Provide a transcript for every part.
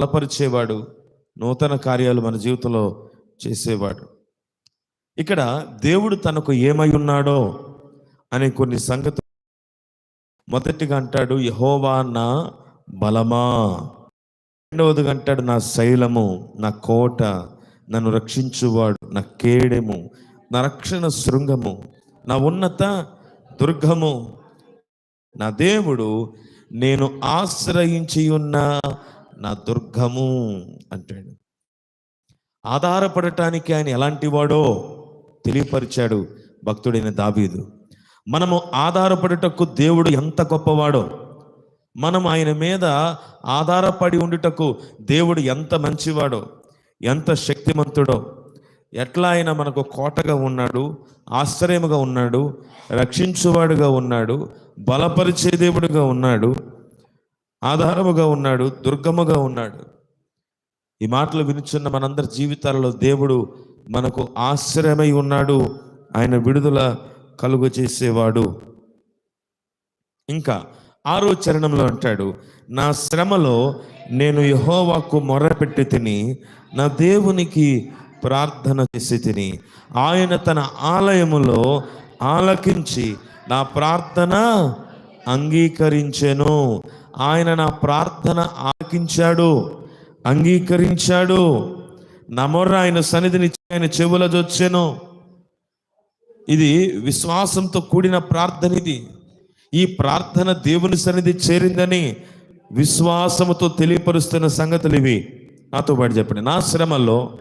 బలపరిచేవాడు నూతన కార్యాలు మన జీవితంలో చేసేవాడు. ఇక్కడ దేవుడు తనకు ఏమై ఉన్నాడో అనే కొన్ని సంగతులు మొదటిగా అంటాడు యహోవా నా బలమా? రెండవదిగా అంటాడు నా శైలము నా కోట నన్ను రక్షించువాడు నా కేడెము నా రక్షణ శృంగము నా ఉన్నత దుర్గము. నా దేవుడు నేను ఆశ్రయించి ఉన్న నా దుర్గము అంటాడు. ఆధారపడటానికి ఆయన ఎలాంటి వాడో తెలియపరిచాడు భక్తుడైన దావీదు. మనము ఆధారపడుటకు దేవుడు ఎంత గొప్పవాడో మనం ఆయన మీద ఆధారపడి ఉండుటకు దేవుడు ఎంత మంచివాడో ఎంత శక్తిమంతుడో ఎట్లా ఆయన మనకు కోటగా ఉన్నాడు ఆశ్చర్యముగా ఉన్నాడు రక్షించువాడుగా ఉన్నాడు బలపరిచే దేవుడుగా ఉన్నాడు ఆధారముగా ఉన్నాడు దుర్గముగా ఉన్నాడు. ఈ మాటలు వినుచున్న మనందరి జీవితాలలో దేవుడు మనకు ఆశ్రయమై ఉన్నాడు ఆయన విడుదల కలుగు చేసేవాడు. ఇంకా ఆరో చరణంలో అంటాడు నా శ్రమలో నేను యహోవాకు మొర్రపెట్టి తిని నా దేవునికి ప్రార్థన చేసి తిని ఆయన తన ఆలయములో ఆలకించి నా ప్రార్థన అంగీకరించెను. ఆయన నా ప్రార్థన ఆలకించాడు అంగీకరించాడు. నా మొర్ర ఆయన సన్నిధిని ఆయన చెవుల జొచ్చెను. ఇది విశ్వాసంతో కూడిన ప్రార్థన ఇది. ఈ ప్రార్థన దేవుని సన్నిధి చేరిందని విశ్వాసముతో తెలియపరుస్తున్న సంగతులు ఇవి. నాతో పాటు చెప్పండి నా శ్రమలో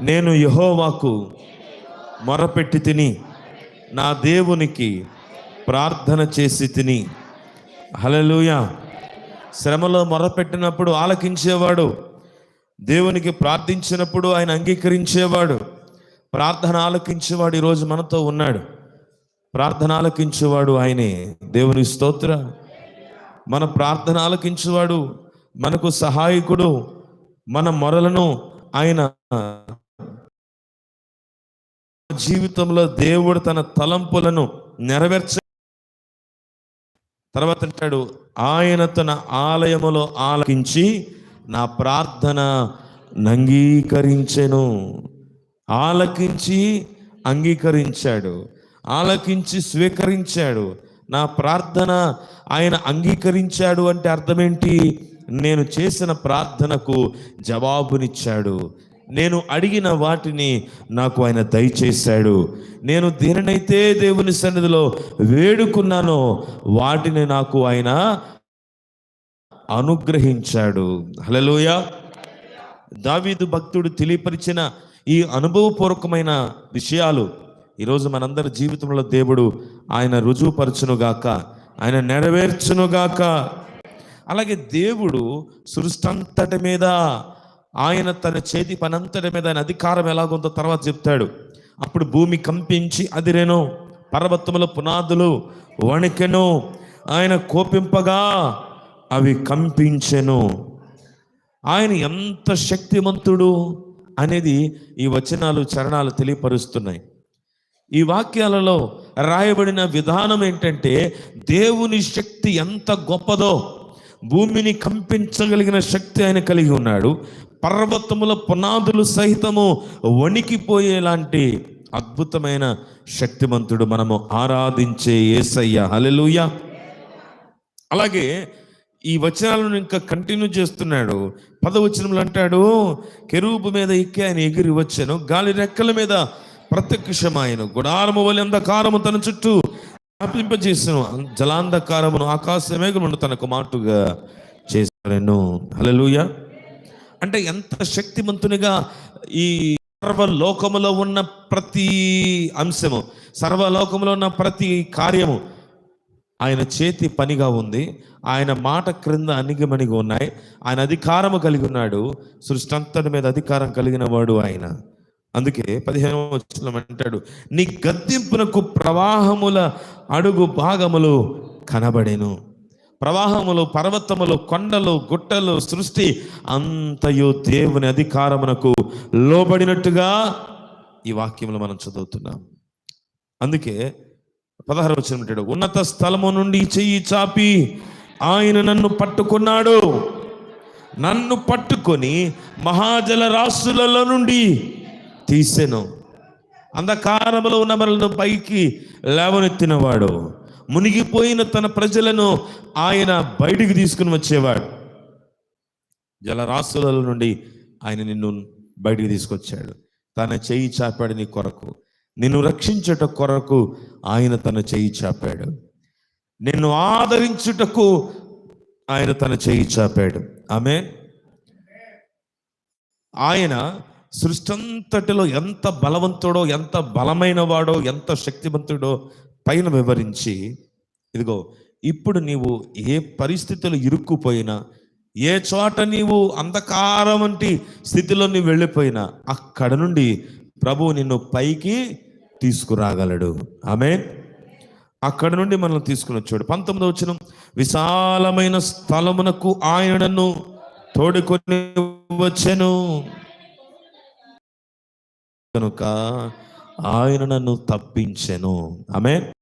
నేను యహోవాకు మొరపెట్టి తిని నా దేవునికి ప్రార్థన చేసి తిని. హలలుయ శ్రమలో మొరపెట్టినప్పుడు ఆలకించేవాడు. దేవునికి ప్రార్థించినప్పుడు ఆయన అంగీకరించేవాడు. ప్రార్థన ఆలకించేవాడు ఈరోజు మనతో ఉన్నాడు. ప్రార్థన ఆలకించేవాడు ఆయనే. దేవుని స్తోత్ర. మన ప్రార్థన ఆలకించేవాడు మనకు సహాయకుడు మన మొరలను ఆయన జీవితంలో దేవుడు తన తలంపులను నెరవేర్చ తర్వాత అంటాడు ఆయన తన ఆలయములో ఆలకించి నా ప్రార్థన నంగీకరించెను. ఆలకించి అంగీకరించాడు. ఆలకించి స్వీకరించాడు. నా ప్రార్థన ఆయన అంగీకరించాడు అంటే అర్థమేంటి? నేను చేసిన ప్రార్థనకు జవాబునిచ్చాడు. నేను అడిగిన వాటిని నాకు ఆయన దయచేశాడు. నేను దేనినైతే దేవుని సన్నిధిలో వేడుకున్నానో. వాటిని నాకు ఆయన అనుగ్రహించాడు. హలలోయ దావీదు భక్తుడు తెలియపరిచిన ఈ అనుభవపూర్వకమైన విషయాలు ఈరోజు మనందరి జీవితంలో దేవుడు ఆయన రుజువుపరచునుగాక ఆయన నెరవేర్చునుగాక అలాగే దేవుడు సృష్టంతటి మీద ఆయన తన చేతి పనంతటి మీద ఆయన అధికారం ఎలాగుందో తర్వాత చెప్తాడు. అప్పుడు భూమి కంపించి అదిరెను పర్వతముల పునాదులు వణికెను ఆయన కోపింపగా అవి కంపించెను. ఆయన ఎంత శక్తిమంతుడు అనేది ఈ వచనాలు చరణాలు తెలియపరుస్తున్నాయి. ఈ వాక్యాలలో రాయబడిన విధానం ఏంటంటే దేవుని శక్తి ఎంత గొప్పదో భూమిని కంపించగలిగిన శక్తి ఆయన కలిగి ఉన్నాడు. పర్వతముల పునాదులు సహితము వణికిపోయేలాంటి అద్భుతమైన శక్తిమంతుడు మనము ఆరాధించే ఏసయ్య. హలెలుయ అలాగే ఈ వచనాలను ఇంకా కంటిన్యూ చేస్తున్నాడు. పదవచనంలో అంటాడు కెరూపు మీద ఎక్కి ఆయన ఎగిరి వచ్చాను. గాలి రెక్కల మీద ప్రత్యక్షమాయను. గుడారము వలి అంధకారము తన చుట్టూ వ్యాపింపజేసిన జలాంధకారమును ఆకాశమే తనకు మాటుగా చేశాను హలలుయ అంటే ఎంత శక్తిమంతునిగా ఈ సర్వలోకములో ఉన్న ప్రతి అంశము సర్వలోకములో ఉన్న ప్రతి కార్యము ఆయన చేతి పనిగా ఉంది. ఆయన మాట క్రింద అణిగిమణిగి ఉన్నాయి. ఆయన అధికారము కలిగి ఉన్నాడు. సృష్టి అంతటి మీద అధికారం కలిగిన వాడు ఆయన. అందుకే పదిహేను వచనం అంటాడు నీ గద్దింపునకు ప్రవాహముల అడుగు భాగములు కనబడేను. ప్రవాహములు పర్వతములు కొండలు గుట్టలు సృష్టి అంతయు దేవుని అధికారమునకు లోబడినట్టుగా ఈ వాక్యములు మనం చదువుతున్నాం. అందుకే పదహారు వచ్చిన ఉన్నత స్థలము నుండి చెయ్యి చాపి ఆయన నన్ను పట్టుకున్నాడు. నన్ను పట్టుకొని మహాజల రాసులలో నుండి తీసెను. అంధకారములో ఉన్న మనలను పైకి లేవనెత్తినవాడు. మునిగిపోయిన తన ప్రజలను ఆయన బయటికి తీసుకుని వచ్చేవాడు. జలరాశుల నుండి ఆయన నిన్ను బయటికి తీసుకొచ్చాడు. తన చెయ్యి చాపాడు నీ కొరకు. నిన్ను రక్షించుట కొరకు ఆయన తన చెయ్యి చాపాడు. నిన్ను ఆదరించుటకు ఆయన తన చెయ్యి చాపాడు. ఆమె ఆయన సృష్టంతటిలో ఎంత బలవంతుడో ఎంత బలమైన వాడో ఎంత శక్తివంతుడో పైన వివరించి ఇదిగో ఇప్పుడు నీవు ఏ పరిస్థితులు ఇరుక్కుపోయినా ఏ చోట నీవు అంధకారం వంటి స్థితిలో నీవు వెళ్ళిపోయినా అక్కడ నుండి ప్రభు నిన్ను పైకి తీసుకురాగలడు. ఆమె అక్కడ నుండి మనల్ని తీసుకుని వచ్చాడు. పంతొమ్మిది వచ్చిన విశాలమైన స్థలమునకు ఆయనను తోడుకొని వచ్చాను. కనుక ఆయన నన్ను తప్పించెను. ఆమె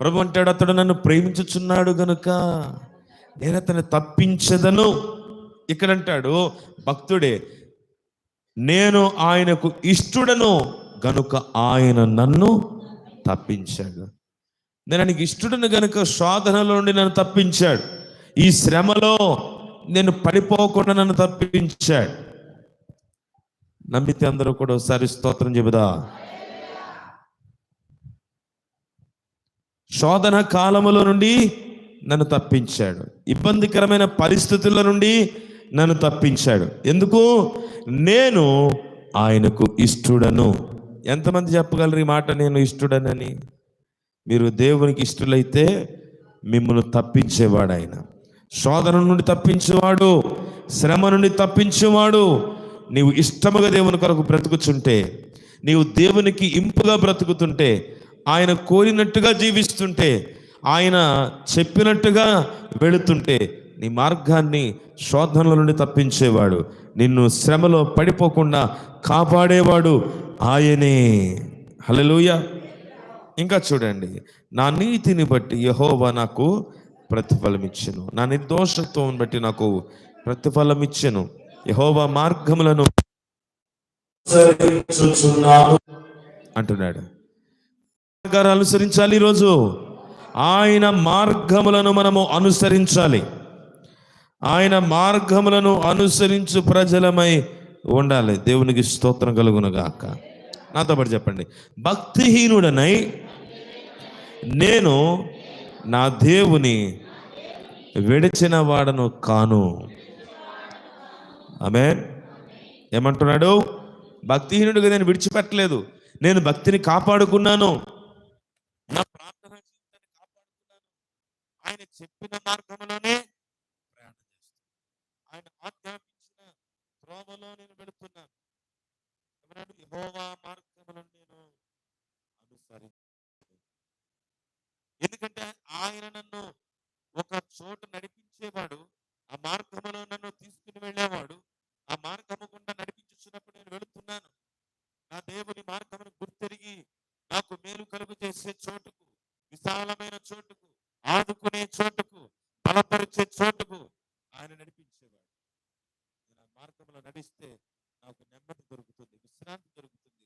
ప్రభు అంటాడు అతడు నన్ను ప్రేమించుచున్నాడు గనుక నేను అతను తప్పించదను. ఇక్కడ అంటాడు భక్తుడే నేను ఆయనకు ఇష్టడను గనుక ఆయన నన్ను తప్పించాడు. నేను ఆయనకి ఇష్టడను గనుక శోధనలో నుండి నన్ను తప్పించాడు. ఈ శ్రమలో నేను పడిపోకుండా నన్ను తప్పించాడు. నమ్మితే అందరూ కూడా ఒకసారి స్తోత్రం చెబుదా? శోధన కాలములో నుండి నన్ను తప్పించాడు. ఇబ్బందికరమైన పరిస్థితుల నుండి నన్ను తప్పించాడు. ఎందుకు? నేను ఆయనకు ఇష్టుడను. ఎంతమంది చెప్పగలరు ఈ మాట? నేను ఇష్టుడనని. మీరు దేవునికి ఇష్టలైతే మిమ్మల్ని తప్పించేవాడు ఆయన. శోధన నుండి తప్పించేవాడు శ్రమ నుండి తప్పించేవాడు నీవు ఇష్టముగా దేవుని కొరకు బ్రతుకుచుంటే నీవు దేవునికి ఇంపుగా బ్రతుకుతుంటే ఆయన కోరినట్టుగా జీవిస్తుంటే ఆయన చెప్పినట్టుగా వెళుతుంటే నీ మార్గాన్ని శోధనల నుండి తప్పించేవాడు నిన్ను శ్రమలో పడిపోకుండా కాపాడేవాడు ఆయనే. హల్లెలూయ. ఇంకా చూడండి నా నీతిని బట్టి యహోవా నాకు ప్రతిఫలం ఇచ్చెను నా నిర్దోషత్వం బట్టి నాకు ప్రతిఫలం ఇచ్చెను యహోవా మార్గములను అంటున్నాడు. మార్గాలు అనుసరించాలి ఈరోజు. ఆయన మార్గములను మనము అనుసరించాలి. ఆయన మార్గములను అనుసరించు ప్రజలమై ఉండాలి. దేవునికి స్తోత్రం కలుగును గాక. నాతో పాటు చెప్పండి. భక్తిహీనుడనై నేను నా దేవుని విడిచిన వాడను కాను. ఆమె ఏమంటున్నాడు? భక్తిహీనుడిగా నేను విడిచిపెట్టలేదు. నేను భక్తిని కాపాడుకున్నాను. నా ప్రార్థన ఆయన చెప్పిన మార్గంలోనే ప్రయాణం చేస్తాను ఆయన ఆజ్ఞాపించిన త్రోవలో నేను వెళుతున్నాను ఏమన్నాడు యెహోవా మార్గములను నేను అనుసరి ఎందుకంటే ఆయన నన్ను ఒక చోట నడిపించేవాడు ఆ మార్గములో నన్ను తీసుకుని వెళ్ళేవాడు ఆ మార్గము గుండా నడిపించుచున్నప్పుడు నేను వెళుతున్నాను నా దేవుని మార్గమును గుర్తెరిగి నాకు మేలు కలుగు చేసే చోటుకు విశాలమైన చోటుకు ఆదుకునే చోటుకు బలపరిచే చోటుకు ఆయన నడిపించేవాడు. నేను మార్గంలో నడిస్తే నాకు నెమ్మది దొరుకుతుంది విశ్రాంతి దొరుకుతుంది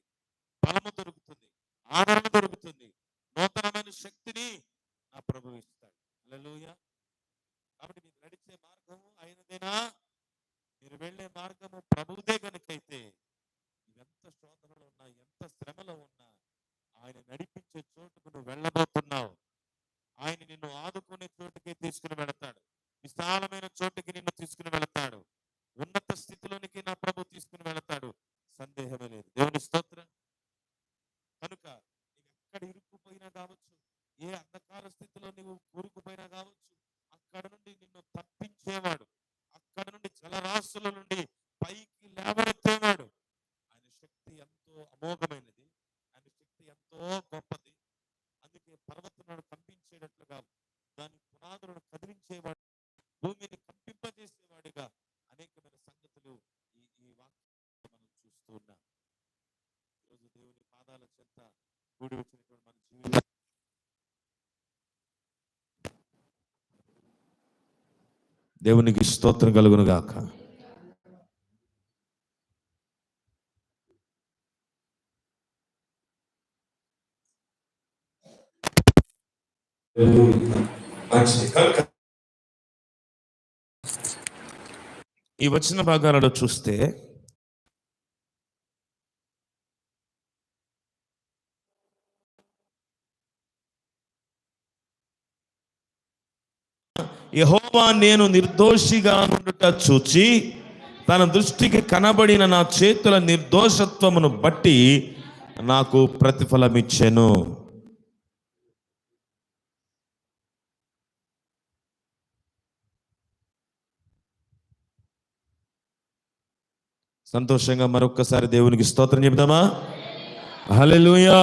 బలము దొరుకుతుంది ఆదరణ దొరుకుతుంది నూతనమైన శక్తిని నా ప్రభు ఇస్తాడు. అలలోయ కాబట్టి మీరు నడిచే మార్గము ఆయనదేనా మీరు వెళ్ళే మార్గము ప్రభుదే కనుకైతే ఎంత శోధనలో ఉన్నా ఎంత శ్రమలో ఉన్నా ఆయన నడిపించే చోటుకు నువ్వు వెళ్ళబోతున్నావు. ఆయన నిన్ను ఆదుకునే చోటుకి తీసుకుని వెళతాడు. విశాలమైన చోటుకి నిన్ను తీసుకుని వెళతాడు. ఉన్నత స్థితిలోనికి నా ప్రభు తీసుకుని వెళతాడు సందేహమే లేదు దేవుని స్తోత్రం కనుక నీవు ఎక్కడ ఇరుక్కుపోయినా కావచ్చు ఏ అంధకార స్థితిలో నీవు కూరుకుపోయినా కావచ్చు అక్కడ నుండి నిన్ను తప్పించేవాడు అక్కడ నుండి జలరాశుల నుండి పైకి లేవనెత్తేవాడు ఆయన శక్తి ఎంతో అమోఘమైనది ఆయన శక్తి ఎంతో గొప్పది అందుకే పర్వతములను కంపించేటట్లుగా దాని పునాదులను కదిలించేవాడు భూమిని కంపింపజేసేవాడిగా అనేకమైన సంగతులు ఈ ఈ వాక్యం మనం చూస్తూ ఉన్నాం ఈరోజు దేవుని పాదాల చెంత కూడి వచ్చినటువంటి మన జీవితం దేవునికి స్తోత్రం కలుగును గాక. ఈ వచ్చిన భాగాలలో చూస్తే యహోవా నేను నిర్దోషిగా ఉండుట చూచి తన దృష్టికి కనబడిన నా చేతుల నిర్దోషత్వమును బట్టి నాకు ప్రతిఫలమిచ్చెను. సంతోషంగా మరొక్కసారి దేవునికి స్తోత్రం చెబుదామా? హల్లెలూయా!